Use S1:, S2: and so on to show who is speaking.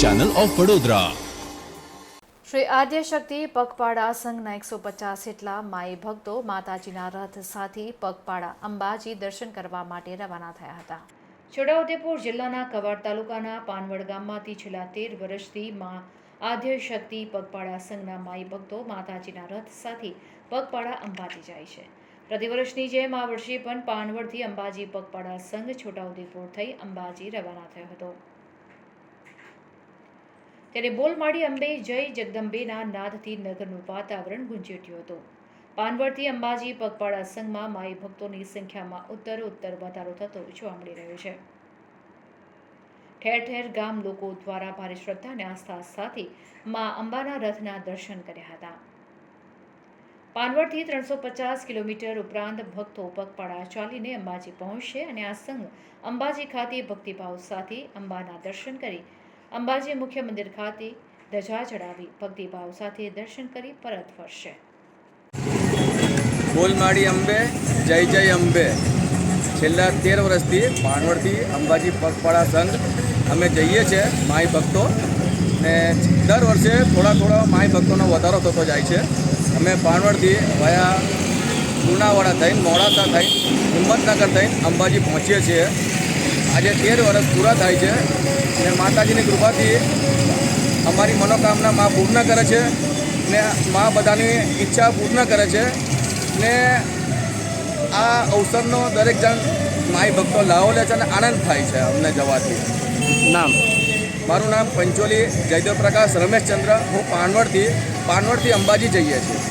S1: Channel of Vadodara
S2: Shri Adyashakti પગપાળા સંઘના એકસો પચાસ જેટલા માઈ ભક્તો માતાજીના રથ સાથે પગપાળા અંબાજી દર્શન કરવા માટે રવાના થયા હતા. છોટાઉદેપુર જિલ્લાના કવાડ તાલુકાના પાનવડ ગામમાંથી છેલ્લા તેર વર્ષથી મા આદ્યશક્તિ પગપાળા સંઘના માઈ ભક્તો માતાજીના રથ સાથે પગપાળા અંબાજી જાય છે. પ્રતિવર્ષની જેમ આ વર્ષે પણ પાનવડથી અંબાજી પગપાળા સંઘ છોટાઉદેપુર થઈ અંબાજી રવાના થયો હતો. ત્યારે બોલમાળી અંબે જય જગદંબેના નાદથી નગરનું વાતાવરણ ગુંજી ઉઠ્યું હતું. પાનવડથી અંબાજી પગપાળા સંઘમાં માઈ ભક્તોની સંખ્યામાં ઉત્તર ઉત્તર વધારો થતો જોવા મળી રહ્યો છે. ઠેર ઠેર ગામ લોકો દ્વારા ભારે શ્રદ્ધા અને આસ્થા સાથે મા અંબાના રથના દર્શન કર્યા હતા. પાનવડથી ત્રણસો પચાસ કિલોમીટર ઉપરાંત ભક્તો પગપાળા ચાલીને અંબાજી પહોંચશે અને આ સંઘ અંબાજી ખાતે ભક્તિભાવ સાથે અંબાના દર્શન કરી અંબાજી મુખ્ય મંદિર ખાતે ધજા ચડાવી ભક્તિભાવ સાથે દર્શન કરી પરત ફરશે.
S3: બોલમાળી અંબે, જય જય અંબે. છેલ્લા તેર વર્ષથી પાનવડથી અંબાજી પગપાળા સંઘ અમે જઈએ છીએ માઈ ભક્તો ને દર વર્ષે થોડા થોડા માઈ ભક્તોનો વધારો થતો જાય છે. અમે પાનવડથી વયા લુણાવાડા થઈને મોડાસા થઈને હિંમતનગર થઈને અંબાજી પહોંચીએ છીએ. આજે તેર વર્ષ પૂરા થાય છે અને માતાજીની કૃપાથી અમારી મનોકામના મા પૂર્ણ કરે છે ને મા બધાની ઈચ્છા પૂર્ણ કરે છે ને આ અવસરનો દરેક જણ માઈ ભક્તો લાવો લે છે અને આનંદ થાય છે અમને જવાથી.
S4: નામ?
S3: મારું નામ પંચોલી જયદેવ પ્રકાશ રમેશચંદ્ર. હું પાનવડથી પાનવડથી અંબાજી જઈએ છીએ.